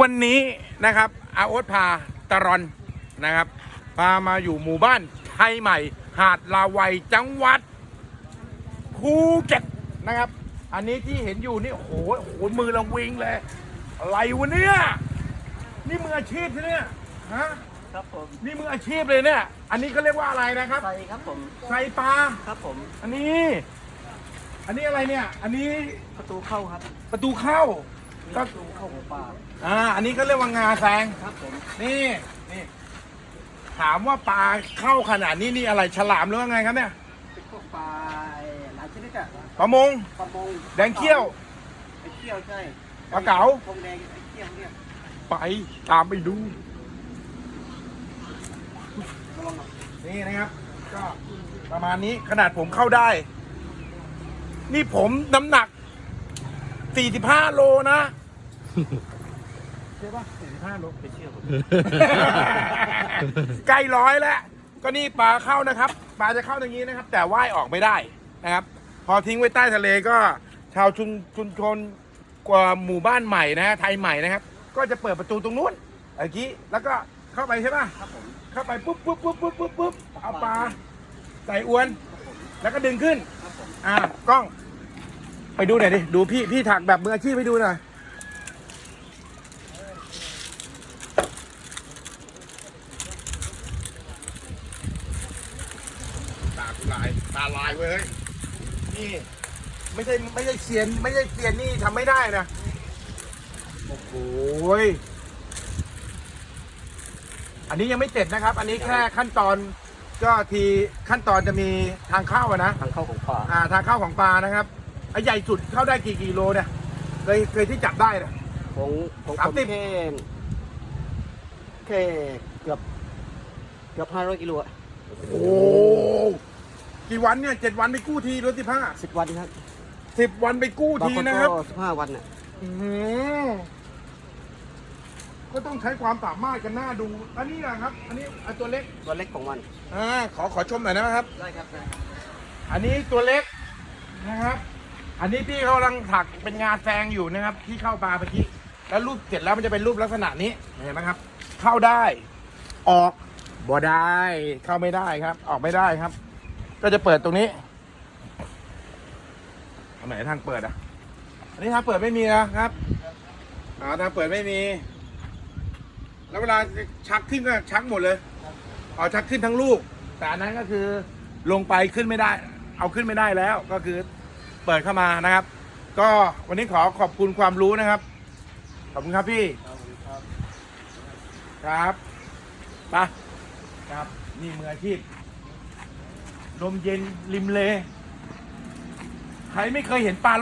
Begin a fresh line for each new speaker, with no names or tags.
วันนี้นะครับอาโอ๊ตพาตะรอนนะครับ พามาอยู่หมู่บ้านไทยใหม่ หาดลาวัยจังหวัดภูเก็ตนะครับ อันนี้ที่เห็นอยู่นี่โอ้โหโอ้โหมือเราวิงเลย อะไรวะเนี่ยนี่มืออาชีพใช่เนี่ยฮะ
ครับผม
นี่มืออาชีพเลยเนี่ย อันนี้เขาเรียกว่าอะไรนะครับ
ใส่ครับผม
ใส่ปลา
ครับผม
อันนี้ อันนี้อะไรเนี่ย อันนี้
ประตูเข้าครับ
ประตูเข้า
ก็ประตูเข้าของป่า
อ่าอันนี้ก็เรียกว่างาแซง
ครับผม
นี่นี่ถามว่าปลาเข้าขนาดนี้นี่อะไรฉลามหรือว่าไงครับเนี่ย
เป็นพวกปลาหลายชนิดอะ
ปลามง
ปลามง
แดงเขี้ยว
ไอ้เขี้ยวใช่
ปลาเก๋า
ทองแดงไอ้เขี้ยวเนี่ย
ไปตามไปดู
ระวังหน่อย
นี่นะครับ ก็ประมาณนี้ขนาดผมเข้าได้ นี่ผมน้ำหนัก 45 โลนะ ใช่ปะ45โล
ไปเชื่อผม
ใกล้ร้อยแล้ว ก็นี่ปลาเข้านะครับ ปลาจะเข้าอย่างนี้นะครับ แต่ว่ายออกไม่ได้นะครับ พอทิ้งไว้ใต้ทะเลก็ชาวชุมชุมชนกว่าหมู่บ้านใหม่นะฮะไทยใหม่นะครับ ก็จะเปิดประตูตรงนู้นเมื่อกี้แล้วก็เข้าไปใช่ปะ
ครับผม
เข้าไปปุ๊บปุ๊บปุ๊บปุ๊บปุ๊บปุ๊บเอาปลาใส่อวน แล้วก็ดึงขึ้น
ครับผม
อ่ากล้อง ไปดูหน่อยดิ ดูพี่พี่ถักแบบมืออาชีพให้ดูหน่อย ลายตาลายเว้ยนี่ ไม่ใช่ไม่ใช่เซียน ไม่ใช่เซียนนี่ทำไม่ได้นะโอ้โหยอันนี้ยังไม่เสร็จนะครับ อันนี้แค่ขั้นตอนก็ทีขั้นตอนจะมีทางเข้าอะนะ
ทางเข้าของป่า
อ่าทางเข้าของปลานะครับไอ้ใหญ่สุดเข้าได้กี่กิโลเนี่ยเคยเคยที่จับได้เนี่ย
ของของ
สาม
ผม
สิบ
แค่แค่เกือบเกือบห้าร้อยกิโลอะ
โอ้ กี่วันเนี่ยเจ็ดวันไปกู้ทีหรือสิบห้า
สิบวันครับ
สิบวันไปกู้
บาง
ที
คน
นะครับ
ก็สิบห้าวันน่ะ
อื้อหือก็ต้องใช้ความสามารถกันหน้าดู อันนี้นะครับ อันนี้อันตัวเล็ก
ตัวเล็กของมัน
อ่าขอขอชมหน่อยนะครับ
ได้ครับได้
อันนี้ตัวเล็กนะครับ อันนี้พี่เขากำลังถักเป็นงาแซงอยู่นะครับ ที่เข้าปลาเมื่อกี้แล้วรูปเสร็จแล้วมันจะเป็นรูปลักษณะนี้เห็นไหมครับ เข้าได้ ออกบ่ได้ เข้าไม่ได้ครับ ออกไม่ได้ครับ ก็จะเปิดตรงนี้อันไหนทางเปิดอะ อันนี้ทางเปิดไม่มีนะครับอ่าทางเปิดไม่มี แล้วเวลาชักขึ้นก็ชักหมดเลยเอาชักขึ้นทั้งลูก แต่อันนั้นก็คือลงไปขึ้นไม่ได้ เอาขึ้นไม่ได้แล้วก็คือเปิดเข้ามานะครับ ก็วันนี้ขอขอบคุณความรู้นะครับ ขอบคุณครับพี่ครับไปครับ นี่มืออาชีพ ลมเย็นริมเล ใครไม่เคยเห็นปลา